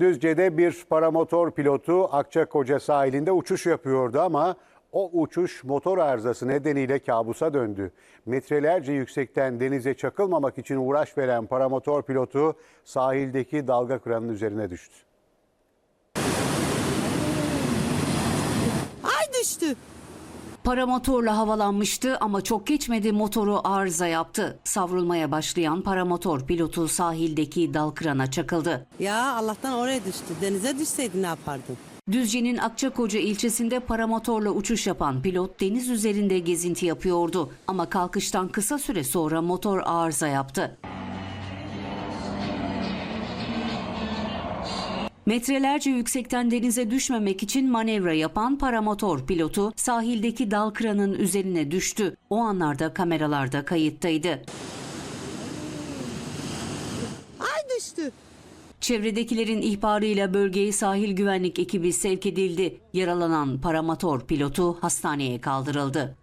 Düzce'de bir paramotor pilotu Akçakoca sahilinde uçuş yapıyordu ama o uçuş motor arızası nedeniyle kabusa döndü. Metrelerce yüksekten denize çakılmamak için uğraş veren paramotor pilotu sahildeki dalga kıranın üzerine düştü. Ay düştü. Paramotorla havalanmıştı ama çok geçmedi motoru arıza yaptı. Savrulmaya başlayan paramotor pilotu sahildeki dal kırana çakıldı. Ya Allah'tan oraya düştü. Denize düşseydi ne yapardın? Düzce'nin Akçakoca ilçesinde paramotorla uçuş yapan pilot deniz üzerinde gezinti yapıyordu. Ama kalkıştan kısa süre sonra motor arıza yaptı. Metrelerce yüksekten denize düşmemek için manevra yapan paramotor pilotu sahildeki dal kıranın üzerine düştü. O anlarda kameralarda kayıttaydı. Ay düştü. Çevredekilerin ihbarıyla bölgeye sahil güvenlik ekibi sevk edildi. Yaralanan paramotor pilotu hastaneye kaldırıldı.